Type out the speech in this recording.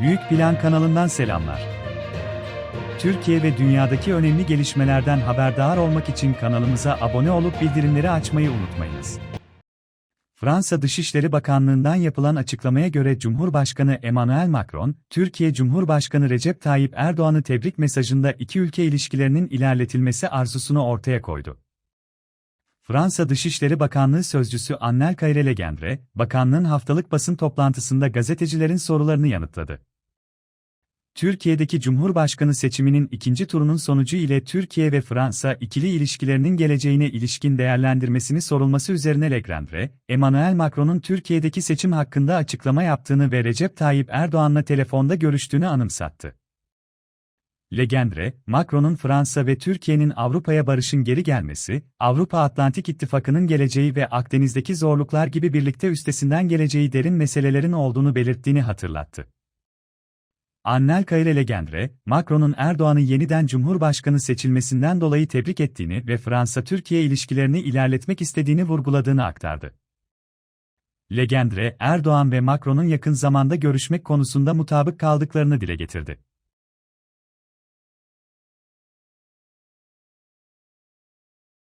Büyük Plan kanalından selamlar. Türkiye ve dünyadaki önemli gelişmelerden haberdar olmak için kanalımıza abone olup bildirimleri açmayı unutmayınız. Fransa Dışişleri Bakanlığı'ndan yapılan açıklamaya göre Cumhurbaşkanı Emmanuel Macron, Türkiye Cumhurbaşkanı Recep Tayyip Erdoğan'ı tebrik mesajında iki ülke ilişkilerinin ilerletilmesi arzusunu ortaya koydu. Fransa Dışişleri Bakanlığı Sözcüsü Annel Kayre Legendre, bakanlığın haftalık basın toplantısında gazetecilerin sorularını yanıtladı. Türkiye'deki Cumhurbaşkanı seçiminin ikinci turunun sonucu ile Türkiye ve Fransa ikili ilişkilerinin geleceğine ilişkin değerlendirmesini sorulması üzerine Legendre, Emmanuel Macron'un Türkiye'deki seçim hakkında açıklama yaptığını ve Recep Tayyip Erdoğan'la telefonda görüştüğünü anımsattı. Legendre, Macron'un Fransa ve Türkiye'nin Avrupa'ya barışın geri gelmesi, Avrupa Atlantik İttifakı'nın geleceği ve Akdeniz'deki zorluklar gibi birlikte üstesinden geleceği derin meselelerin olduğunu belirttiğini hatırlattı. Annel Kayre Legendre, Macron'un Erdoğan'ı yeniden Cumhurbaşkanı seçilmesinden dolayı tebrik ettiğini ve Fransa-Türkiye ilişkilerini ilerletmek istediğini vurguladığını aktardı. Legendre, Erdoğan ve Macron'un yakın zamanda görüşmek konusunda mutabık kaldıklarını dile getirdi.